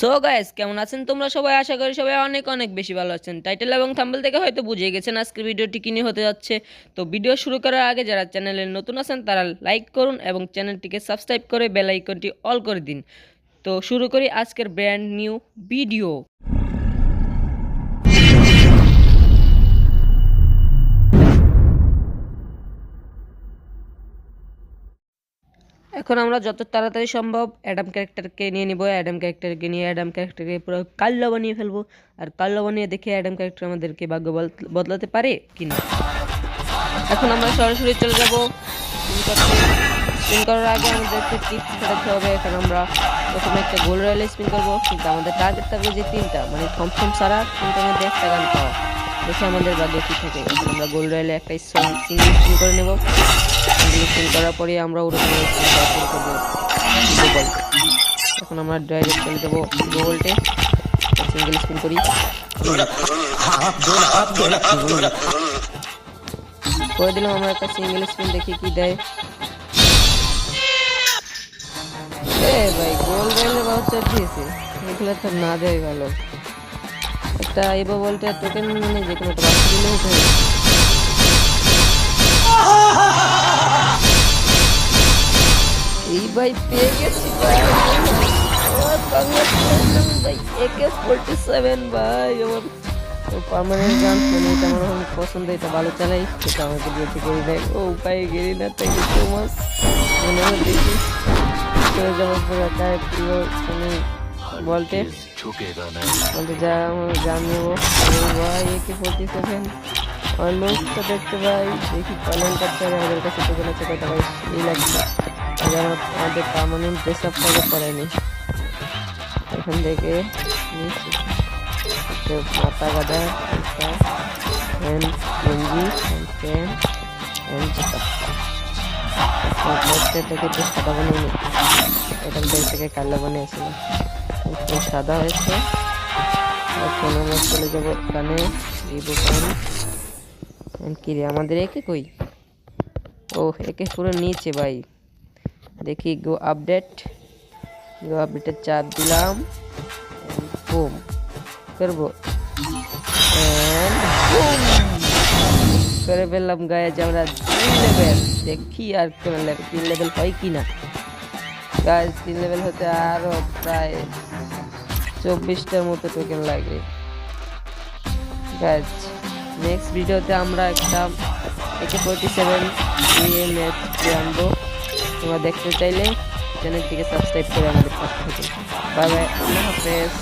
So guys কেমন আছেন? তোমরা সবাই? আশা করি সবাই অনেক অনেক বেশি ভালো আছেন। টাইটেল এবং থাম্বল থেকে হয়তো বুঝে গেছেন আজকের ভিডিওটি কিনে হতে যাচ্ছে। তো ভিডিও শুরু করার আগে যারা চ্যানেলে নতুন আছেন, তারা লাইক করুন এবং চ্যানেলটিকে সাবস্ক্রাইব করে বেল আইকনটি অল করে দিন। তো শুরু করি আজকের ব্র্যান্ড নিউ ভিডিও এখন আমরা যত তাড়াতাড়ি সম্ভব অ্যাডাম ক্যারেক্টারকে নিয়ে নিব অ্যাডাম ক্যারেক্টারকে নিয়ে অ্যাডাম ক্যারেক্টারকে পুরো কাল্লো বানিয়ে ফেলব। আর কাল্লো বানিয়ে দেখে অ্যাডাম ক্যারেক্টার আমাদেরকে ভাগ্য বদলাতে পারে কি না? এখন আমরা সরাসরি চলে যাব। স্পিন করার আগে আমাদেরকে টিপস ফেরাতে হবে। এখন আমরা প্রথমে একটা গোল রয়েলে স্পিন করব। কিন্তু আমাদের টার্গেট থাকবে যে তিনটা মানে থমথম ছাড়া তিনটার মধ্যে একটা গান পাওয়া। দেখে আমাদের ভাগ্যে কি থাকে আমরা গোল রয়েলে একটা সিঙ্গেল স্পিন করে নেব। সিঙ্গেল স্পিন করার পরে আমরা ওরকম এখন আমরা ডাইরেক্ট চলে যাব গোবলটে সিঙ্গেল স্পিন করি। করে দিলাম আমরা একটা সিঙ্গেল স্পিন দেখি কি দেয়। ভাই গোল রয়েলে বাউচার দিয়েছে। এগুলো তো না দেয় ভালো। একটা এবার বলতে টোকেন মানে যে কোনো একটা দিলেও হবে। এই ভাই পেয়ে গেছি আমার পছন্দ, এটা ভালো চালাই। সেটা ও উপায় গেরি না থ্যাংক ইউ সো মাচ বলতে বলতে যা আমার গান নেব। ও ভাই একে ফোরটি সেভেন লোকটা দেখতে ভাই, দেখি পালন করতে হবে, আমাদের কাছে দোকান আছে কত ভাই? এই লাগছে আগে আমাদের পার্মানেন্ট ড্রেস আপ করে করায়নি। এখান থেকে মাথা গাদা হ্যান্ড জ্যাকেট থেকে একটু সাদা বানিয়ে নিই। এখান থেকে থেকে কালো বানিয়েছিল একটু সাদা হয়েছে। এখন আমরা চলে যাব কানে ভিভো কান কি রে, আমাদের একে কই? ও, একে পুরো নিচে ভাই। দেখি গো আপডেট গো আপডেটের চাপ দিলাম। বুম করব। করে ফেললাম গায়ে যে আমরা দেখি আর কোন লেভেল তিন লেভেল হয় কি না গায়ে তিন লেভেল হতে আরও প্রায় চব্বিশটার মতো টোকেন লাগে গাছ নেক্সট ভিডিওতে আমরা একটা একে ফোরটি সেভেন দিয়ে ম্যাচ আনব তোমরা দেখতে চাইলে চ্যানেলটিকে সাবস্ক্রাইব করে আমাদের পাশে থেকে। বাই বাই আল্লাহ হাফেজ।